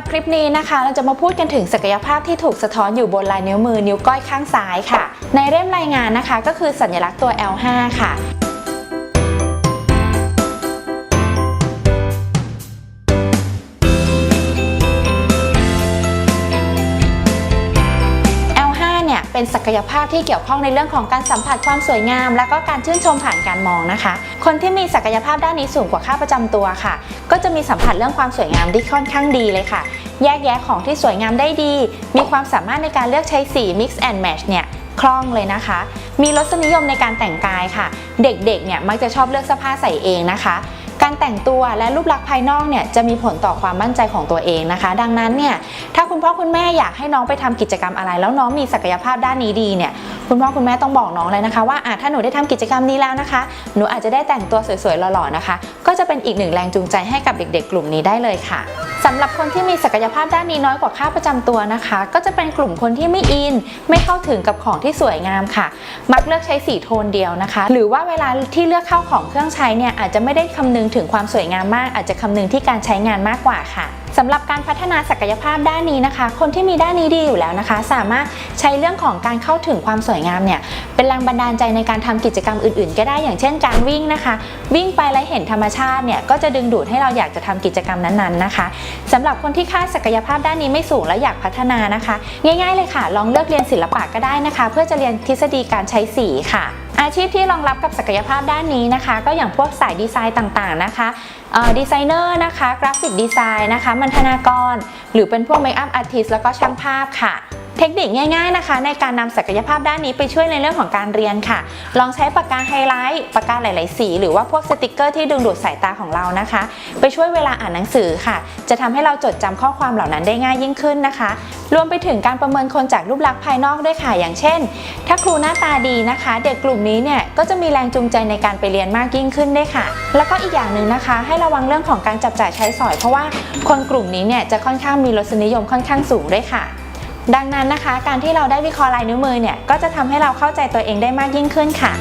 รับคลิปนี้นะคะ เราจะมาพูดกันถึงศักยภาพที่ถูกสะท้อนอยู่บนลายนิ้วมือนิ้วก้อยข้างซ้ายค่ะ ในเล่มรายงานนะคะ ก็คือสัญลักษณ์ตัว L5 ค่ะ เป็นศักยภาพที่เกี่ยวข้องในเรื่องของการสัมผัสความสวยงาม และก็การชื่นชมผ่านการมองนะคะ คนที่มีศักยภาพด้านนี้สูงกว่าค่าประจำตัวค่ะ ก็จะมีสัมผัสเรื่องความสวยงามที่ค่อนข้างดีเลยค่ะ แยกแยะของที่สวยงามได้ดี มีความสามารถในการเลือกใช้สี mix and match เนี่ยคล่องเลยนะคะ มีรสนิยมในการแต่งกายค่ะ เด็กๆ เนี่ยมักจะชอบเลือกเสื้อผ้าใส่เองนะคะ การแต่งตัวและรูปลักษณ์ภายนอกเนี่ยจะมีผลต่อความมั่นใจของตัวเองนะคะ ดังนั้นเนี่ยถ้าคุณพ่อคุณแม่อยากให้น้องไปทำกิจกรรมอะไร แล้วน้องมีศักยภาพด้านนี้ดีเนี่ยคุณพ่อคุณแม่ต้องบอกน้องเลยนะคะว่าอะถ้าหนูได้ทำกิจกรรมนี้แล้วนะคะ หนูอาจจะได้แต่งตัวสวยๆหล่อๆนะคะ ก็จะเป็นอีกหนึ่งแรงจูงใจให้กับเด็ก ๆ กลุ่มนี้ได้เลยค่ะสำหรับคนที่มีศักยภาพด้านนี้น้อยกว่าค่าประจำตัวนะคะ ก็จะเป็นกลุ่มคนที่ไม่อิน ไม่เข้าถึงกับของที่สวยงามค่ะ มักเลือกใช้สีโทนเดียวนะคะ หรือว่าเวลาที่เลือกเข้าของเครื่องใช้เนี่ยอาจจะไม่ได้คำนึงถึงความสวยงามมาก อาจจะคำนึงที่การใช้งานมากกว่าค่ะสำหรับการพัฒนาศักยภาพด้านนี้นะคะ คนที่มีด้านนี้ดีอยู่แล้วนะคะ สามารถใช้เรื่องของการเข้าถึงความสวยงามเนี่ยเป็นแรงบันดาลใจในการทำกิจกรรมอื่นๆ ก็ได้อย่างเช่นการวิ่งนะคะ วิ่งไปแล้วเห็นธรรมชาติเนี่ยก็จะดึงดูดให้เราอยากจะทำกิจกรรมนั้นๆนะคะสำหรับคนที่ค่าศักยภาพด้านนี้ไม่สูงและอยากพัฒนานะคะ ง่าย ๆเลยค่ะ ลองเลือกเรียนศิลปะก็ได้นะคะ เพื่อจะเรียนทฤษฎีการใช้สีค่ะ อาชีพที่รองรับกับศักยภาพด้านนี้นะคะ ก็อย่างพวกสายดีไซน์ต่างๆนะคะดีไซเนอร์นะคะ กราฟิกดีไซน์นะคะมัณฑนากร หรือเป็นพวกเมคอัพอาร์ติสแล้วก็ช่างภาพค่ะ เทคนิคง่ายๆนะคะ ในการนำศักยภาพด้านนี้ไปช่วยในเรื่องของการเรียนค่ะ ลองใช้ปากกาไฮไลท์ปากกาหลาย ๆ สี หรือว่าพวกสติกเกอร์ที่ดึงดูดสายตาของเรานะคะ ไปช่วยเวลาอ่านหนังสือค่ะ จะทำให้เราจดจำข้อความเหล่านั้นได้ง่ายยิ่งขึ้นนะคะ รวมไปถึงการประเมินคนจากรูปลักษณ์ภายนอกด้วยค่ะ อย่างเช่น ถ้าครูหน้าตาดีนะคะ เด็กกลุ่มนี้เนี่ยก็จะมีแรงจูงใจในการไปเรียนมากยิ่งขึ้นด้วยค่ะ แล้วก็อีกอย่างหนึ่งนะคะ ให้ระวังเรื่องของการจับจ่ายใช้สอย เพราะว่าคนกลุ่มนี้เนี่ยจะค่อนข้างมีรสนิยมค่อนข้างสูงด้วยค่ะ ดังนั้นนะคะ การที่เราได้วิเคราะห์ลายนิ้วมือเนี่ยก็จะทำให้เราเข้าใจตัวเองได้มากยิ่งขึ้นค่ะ